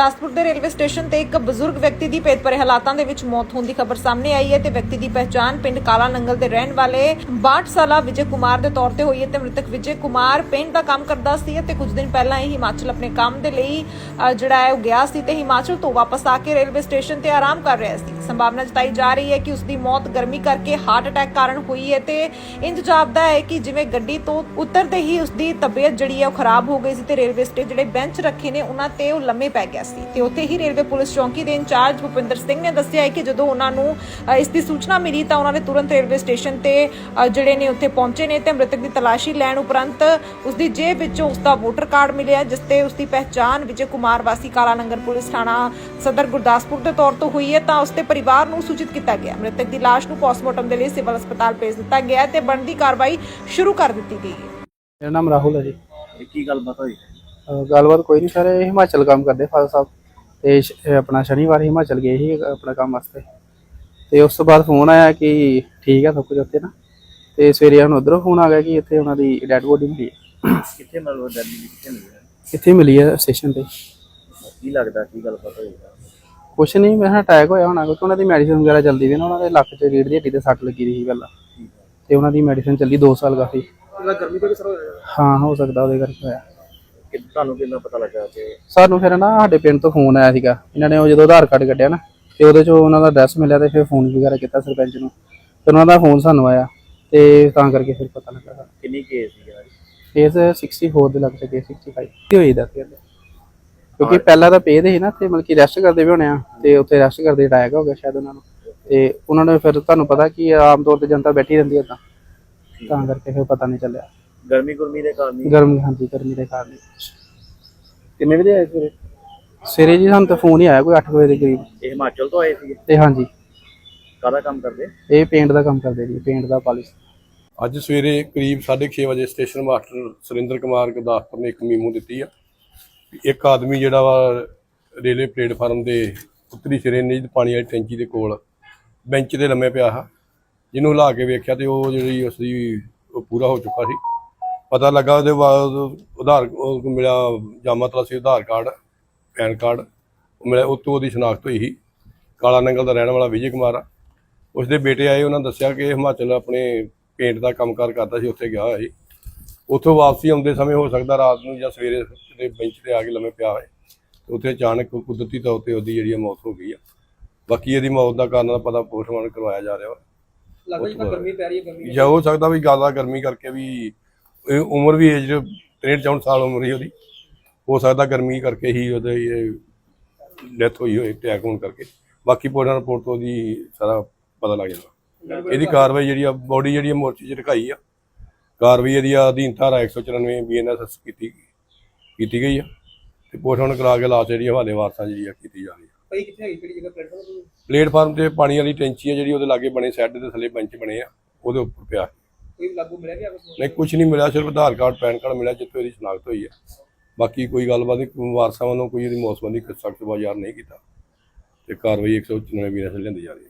ਗੁਰਦਾਸਪੁਰ ਦੇ railway station ਤੇ ਇੱਕ ਬਜ਼ੁਰਗ ਵਿਅਕਤੀ ਦੀ ਭੇਤਭਰੇ ਹਾਲਾਤਾਂ ਦੇ ਵਿੱਚ ਮੌਤ ਹੋਣ ਦੀ ਖਬਰ ਸਾਹਮਣੇ ਆਈ ਹੈ ਤੇ ਵਿਅਕਤੀ ਦੀ ਪਹਿਚਾਣ ਪਿੰਡ ਕਾਲਾ ਨੰਗਲ ਦੇ ਰਹਿਣ ਵਾਲੇ 62 ਸਾਲਾ ਵਿਜੇ ਕੁਮਾਰ ਦੇ ਤੌਰ ਤੇ ਹੋਈ ਹੈ ਤੇ ਮ੍ਰਿਤਕ ਵਿਜੇ ਕੁਮਾਰ ਪੇਂਟ ਦਾ ਕੰਮ ਕਰਦਾ ਸੀ ਤੇ ਕੁਝ ਦਿਨ ਪਹਿਲਾਂ ਹੀ ਹਿਮਾਚਲ ਆਪਣੇ ਕੰਮ ਦੇ ਲਈ ਜਿਹੜਾ ਹੈ ਉਹ ਗਿਆ ਸੀ ਤੇ ਹਿਮਾਚਲ ਤੋਂ ਵਾਪਸ ਆ ਕੇ ਰੇਲਵੇ ਸਟੇਸ਼ਨ ਤੇ ਆਰਾਮ ਕਰ ਰਿਹਾ ਸੀ। ਸੰਭਾਵਨਾ ਜਤਾਈ ਜਾ ਰਹੀ ਹੈ ਕਿ ਉਸ ਦੀ ਮੌਤ ਗਰਮੀ ਕਰਕੇ ਹਾਰਟ ਅਟੈਕ ਕਾਰਨ ਹੋਈ ਹੈ ਤੇ ਇੰਜ ਜਾਪਦਾ ਹੈ ਕਿ ਜਿਵੇਂ ਗੱਡੀ ਤੋਂ ਉਤਰਦੇ ਹੀ ਉਸ ਦੀ ਤਬੀਅਤ ਜਿਹੜੀ ਹੈ ਉਹ ਖਰਾਬ ਹੋ ਗਈ ਸੀ ਤੇ ਰੇਲਵੇ ਸਟੇ, ਜਿਹੜੇ ਬੈਂਚ ਰੱਖੇ ਨੇ, ਉਹਨਾਂ ਤੇ ਉਹ ਲੰਮੇ ਪੈ ਗਿਆ ਸੀ। ਤੇ ਉੱਥੇ ਹੀ ਰੇਲਵੇ ਪੁਲਿਸ ਚੌਂਕੀ ਦੇ ਇੰਚਾਰਜ ਭੁਪਿੰਦਰ ਸਿੰਘ ਨੇ ਦੱਸਿਆ ਹੈ ਕਿ ਜਦੋਂ ਉਹਨਾਂ ਨੂੰ ਇਸ ਦੀ ਸੂਚਨਾ ਮਿਲੀ ਤਾਂ ਉਹਨਾਂ ਨੇ ਤੁਰੰਤ ਰੇਲਵੇ ਸਟੇਸ਼ਨ ਤੇ ਜਿਹੜੇ ਨੇ ਉੱਥੇ ਪਹੁੰਚੇ ਨੇ ਤੇ ਮ੍ਰਿਤਕ ਦੀ ਤਲਾਸ਼ੀ ਲੈਣ ਉਪਰੰਤ ਉਸ ਦੀ ਜੇਬ ਵਿੱਚੋਂ ਉਸ ਦਾ ਵੋਟਰ ਕਾਰਡ ਮਿਲਿਆ ਜਿਸ ਤੇ ਉਸ ਦੀ ਪਹਿਚਾਣ ਵਿਜੇ ਕੁਮਾਰ ਵਾਸੀ ਕਾਲਾ ਨੰਗਰ ਪੁਲਿਸ ਥਾਣਾ ਸਦਰ ਗੁਰਦਾਸਪੁਰ ਦੇ ਤੌਰ ਤੋਂ ਹੋਈ ਹੈ। ਤਾਂ ਉਸ ਦੇ ਪਰਿਵਾਰ ਨੂੰ ਸੂਚਿਤ ਕੀਤਾ ਗਿਆ। ਮ੍ਰਿਤਕ ਦੀ ਲਾਸ਼ ਨੂੰ ਪੋਸਟਮਾਰਟਮ ਦੇ ਲਈ ਸਿਵਲ ਹਸਪਤਾਲ ਭੇਜ ਦਿੱਤਾ ਗਿਆ ਤੇ ਬਣਦੀ ਕਾਰਵਾਈ ਸ਼ੁਰੂ ਕਰ ਦਿੱਤੀ ਗਈ ਹੈ। ਮੇਰਾ ਨਾਮ ਰਾਹੁਲ ਹੈ ਜੀ। ਇਹ ਕੀ ਗੱਲਬਾਤ ਹੋਈ? ਗੱਲਬਾਤ ਕੋਈ ਨਹੀਂ ਸਰ ਇਹ ਹਿਮਾਚਲ ਕੰਮ ਕਰਦੇ ਫਾਦਰ ਸਾਹਿਬ। ਤੇ ਸ਼- ਇਹ ਆਪਣਾ ਸ਼ਨੀਵਾਰ ਹਿਮਾਚਲ ਗਏ ਸੀ ਆਪਣਾ ਕੰਮ ਵਾਸਤੇ। ਤੇ ਉਸ ਤੋਂ ਬਾਅਦ ਫੋਨ ਆਇਆ ਕਿ ਠੀਕ ਹੈ ਸਭ ਕੁਝ ਉੱਥੇ ਨਾ। ਤੇ ਸਵੇਰੇ ਹੁਣ ਉਧਰੋਂ ਫੋਨ ਆ ਗਿਆ ਕਿ ਇੱਥੇ ਉਹਨਾਂ ਦੀ ਡੈਡ ਬੋਡੀ ਮਿਲੀ ਹੈ ਕਿੱਥੇ ਮਤਲਬ ਦਿੱਲੀ ਦੀ ਕਿੱਥੇ ਮਿਲੀ ਹੈ? ਕਿੱਥੇ ਮਿਲੀ ਹੈ ਸਟੇਸ਼ਨ ਤੇ। ਕੀ ਲੱਗਦਾ ਕੀ ਗੱਲਬਾਤ ਹੋਈ ਕੁਛ ਨਹੀਂ ਮੈਂ ਅਟੈਕ ਹੋਇਆ ਹੋਣਾ ਕਿਉਂਕਿ ਉਹਨਾਂ ਦੀ ਮੈਡੀਸਿਨ ਵਗੈਰਾ ਚੱਲਦੀ ਵੀ ਨਾ ਉਹਨਾਂ ਦੇ ਲੱਕ 'ਚ ਰੀੜ ਦੀ ਹੱਡੀ ਤੇ ਸੱਟ ਲੱਗੀ ਰਹੀ ਸੀ ਪਹਿਲਾਂ ਤੇ ਉਹਨਾਂ ਦੀ ਮੈਡੀਸਿਨ ਚੱਲੀ 2 ਸਾਲ ਕਾਫੀ। ਗਰਮੀ ਹੋਇਆ? ਹਾਂ ਹੋ ਸਕਦਾ ਉਹਦੇ ਕਰਕੇ ਹੋਇਆ। ਕਿ ਤੁਹਾਨੂੰ ਕਿੰਨਾ ਪਤਾ ਲੱਗਾ ਕਿ ਸਾਨੂੰ ਫਿਰ ਨਾ ਸਾਡੇ ਪਿੰਡ ਤੋਂ ਫੋਨ ਆਇਆ ਸੀਗਾ। ਇਹਨਾਂ ਨੇ ਉਹ ਜਦੋਂ ਆਧਾਰ ਕਾਰਡ ਕੱਢਿਆ ਨਾ ਤੇ ਉਹਦੇ ਚੋਂ ਉਹਨਾਂ ਦਾ ਐਡਰੈਸ ਮਿਲਿਆ ਤੇ ਫਿਰ ਫੋਨ ਵਗੈਰਾ ਕੀਤਾ ਸਰਪੰਚ ਨੂੰ। ਫਿਰ ਉਹਨਾਂ ਦਾ ਫੋਨ ਸਾਨੂੰ ਆਇਆ ਤੇ ਤਾਂ ਕਰਕੇ ਫਿਰ ਪਤਾ ਲੱਗਾ। ਸਾਨੂੰ। ਕਿੰਨੀ ਕੇਸ ਸੀ ਦੀ? ਕੇਸ 64 ਦੇ ਲੱਗ ਚੁੱਕੇ 65 ਕੀ ਹੋਈ ਦਾ ਫਿਰ ਕਿਉਂਕਿ ਪਹਿਲਾਂ ਤਾਂ ਪੇ ਦੇ ਸੀ ਨਾ ਤੇ ਮਤਲਬ ਕਿ ਰੈਸਟ ਕਰਦੇ ਵੀ ਹੋਣੇ ਆ ਤੇ ਉੱਥੇ ਰੈਸਟ ਕਰਦੇ ਅਟੈਕ ਹੋ ਗਿਆ ਸ਼ਾਇਦ ਉਹਨਾਂ ਨੂੰ। ਤੇ ਉਹਨਾਂ ਨੇ ਫਿਰ ਤੁਹਾਨੂੰ ਪਤਾ ਕਿ ਆਮ ਤੌਰ ਤੇ ਜਨਤਾ ਬੈਠੀ ਰਹਿੰਦੀ ਹੈ ਤਾਂ ਤਾਂ ਕਰਕੇ ਫਿਰ ਪਤਾ ਨਹੀਂ ਚੱਲਿਆ। ਗਰਮੀ ਗੁਰਮੀ ਦੇ ਕਾਰਨ ਹੀ। ਗਰਮੀ ਹਾਂਜੀ ਗਰਮੀ ਦੇ ਕਾਰਨ ਕਿੰਨੇ ਵਜੇ ਆਏ ਸਵੇਰੇ? ਸਵੇਰੇ ਜੀ ਸਾਨੂੰ ਤਾਂ ਫੋਨ ਹੀ ਆਇਆ ਕੋਈ 8 ਵਜੇ ਦੇ ਕਰੀਬ। ਇਹ ਹਿਮਾਚਲ ਤੋਂ ਆਏ ਸੀਗੇ? ਤੇ ਹਾਂਜੀ। ਕਾਹਦਾ ਕੰਮ ਕਰਦੇ? ਇਹ ਪੇਂਟ ਦਾ ਕੰਮ ਕਰਦੇ ਜੀ ਪੇਂਟ ਦਾ ਪਾਲਿਸ਼। ਅੱਜ ਸਵੇਰੇ ਕਰੀਬ 6:30 ਵਜੇ ਸਟੇਸ਼ਨ ਮਾਸਟਰ ਸੁਰਿੰਦਰ ਕੁਮਾਰ ਗੁਰਦਾਸਪੁਰ ਨੇ ਇੱਕ ਮੀਮੋ ਦਿੱਤੀ ਆ। ਇੱਕ ਆਦਮੀ ਜਿਹੜਾ ਵਾ ਰੇਲਵੇ ਪਲੇਟਫਾਰਮ ਦੇ ਉੱਤਰੀ ਸਿਰੇ ਨਿੱਜ ਪਾਣੀ ਵਾਲੀ ਟੈਂਕੀ ਦੇ ਕੋਲ ਬੈਂਚ ਤੇ ਲੰਮੇ ਪਿਆ ਆ ਜਿਹਨੂੰ ਹਿਲਾ ਕੇ ਵੇਖਿਆ ਤੇ ਉਹ ਜਿਹੜੀ ਉਸ ਦੀ ਉਹ ਪੂਰਾ ਹੋ ਚੁੱਕਾ ਸੀ। ਪਤਾ ਲੱਗਾ ਉਹਦੇ ਬਾਅਦ ਉਧਾਰ ਉਹ ਮਿਲਿਆ ਜਾਮਾ ਤਲਾਸੀ ਉਧਾਰ ਕਾਰਡ ਪੈਨ ਕਾਰਡ ਉਹ ਮਿਲਿਆ ਉਹ ਤੋਂ ਉਹਦੀ ਸ਼ਨਾਖਤ ਹੋਈ ਸੀ। ਕਾਲਾ ਨੰਗਲ ਦਾ ਰਹਿਣ ਵਾਲਾ ਵਿਜੇ ਕੁਮਾਰ ਆ। ਉਸਦੇ ਬੇਟੇ ਆਏ ਉਹਨਾਂ ਦੱਸਿਆ ਕਿ ਹਿਮਾਚਲ ਆਪਣੇ ਪੇਂਟ ਦਾ ਕੰਮਕਾਰ ਕਰਦਾ ਸੀ ਉੱਥੇ ਗਿਆ ਹੋਇਆ ਸੀ। ਉੱਥੋਂ ਵਾਪਸੀ ਆਉਂਦੇ ਸਮੇਂ ਹੋ ਸਕਦਾ ਰਾਤ ਨੂੰ ਜਾਂ ਸਵੇਰੇ ਦੇ ਬੈਂਚ ਤੇ ਆ ਕੇ ਲੰਮੇ ਪਿਆ ਹੋਏ ਤੇ ਉੱਥੇ ਅਚਾਨਕ ਕੁਦਰਤੀ ਤੌਰ ਤੇ ਉਹਦੀ ਜਿਹੜੀ ਮੌਤ ਹੋ ਗਈ ਆ। ਬਾਕੀ ਇਹਦੀ ਮੌਤ ਦਾ ਕਾਰਨ ਦਾ ਪਤਾ ਪੋਸਟਮਾਰਟਮ ਕਰਵਾਇਆ ਜਾ ਰਿਹਾ ਵਾ। ਲੱਗਦਾ ਜਿੱਦਾਂ ਗਰਮੀ ਪੈ ਰਹੀ ਹੈ ਗਰਮੀ ਜਾਂ ਹੋ ਸਕਦਾ ਵੀ ਜ਼ਿਆਦਾ ਗਰਮੀ ਕਰਕੇ ਵੀ ਇਹ ਉਮਰ ਵੀ ਏਜ 63 64 ਸਾਲ ਉਮਰ ਹੀ ਉਹਦੀ ਹੋ ਸਕਦਾ ਗਰਮੀ ਕਰਕੇ ਹੀ ਉਹਦੇ ਇਹ ਡੈਥ ਹੋਈ ਹੋਏ ਅਟੈਕ ਹੋਣ ਕਰਕੇ। ਬਾਕੀ ਪੋਸਟਮਾਰਟਮ ਰਿਪੋਰਟ ਤੋਂ ਉਹਦੀ ਸਾਰਾ ਪਤਾ ਲੱਗ ਜਾਣਾ ਇਹਦੀ ਕਾਰਵਾਈ ਜਿਹੜੀ ਆ ਬੋਡੀ ਜਿਹੜੀ ਆ ਮੋਰਚੇ 'ਚ ਰਖਾਈ ਆ। ਕਾਰਵਾਈ ਇਹਦੀ ਆ ਅਧੀਨ ਧਾਰਾ 194 ਬੀਐਨਐਸ ਕੀਤੀ ਕੀਤੀ ਗਈ ਆ। ਤੇ ਪੋਸਟਮਾਰਟਮ ਕਰਾ ਕੇ ਲਾਸ਼ ਜਿਹੜੀ ਹਵਾਲੇ ਵਾਰਸਾਂ ਜਿਹੜੀ ਆ ਕੀਤੀ ਜਾ ਰਹੀ ਆ। ਭਾਈ ਕਿੱਥੇ ਹੈਗੀ ਕਿਹੜੀ ਜਗ੍ਹਾ ਪਲੇਟਫਾਰਮ ਪਲੇਟਫਾਰਮ ਤੇ ਪਾਣੀ ਵਾਲੀ ਟੈਂਕੀ ਆ ਜਿਹੜੀ ਉਹਦੇ ਲਾਗੇ ਬਣੇ ਸੈੱਡ ਦੇ ਥੱਲੇ ਬੈਂਚ ਬਣੇ ਆ ਉਹਦੇ ਉੱਪਰ ਪਿਆ ਕੋਈ ਲਾਗੂ ਮਿਲਿਆ ਗਿਆ ਕੁਝ ਨਹੀਂ ਕੁਝ ਨਹੀਂ ਮਿਲਿਆ, ਸਿਰਫ ਆਧਾਰ ਕਾਰਡ, ਪੈਨ ਕਾਰਡ ਮਿਲਿਆ, ਜਿੱਥੇ ਇਹਦੀ ਸ਼ਨਾਖਤ ਹੋਈ ਹੈ। ਬਾਕੀ ਕੋਈ ਗੱਲਬਾਤ ਨਹੀਂ ਵਾਰਸਾਂ ਵੱਲੋਂ ਕੋਈ ਇਹਦੀ ਮੌਤ ਦੀ ਸਖਤ ਬਾਜ਼ਾਰ ਨਹੀਂ ਕੀਤਾ। ਤੇ ਕਾਰਵਾਈ 194 ਬੀਐਨਐਸ ਲੈਂਦੀ ਜਾ ਰਹੀ ਹੈ।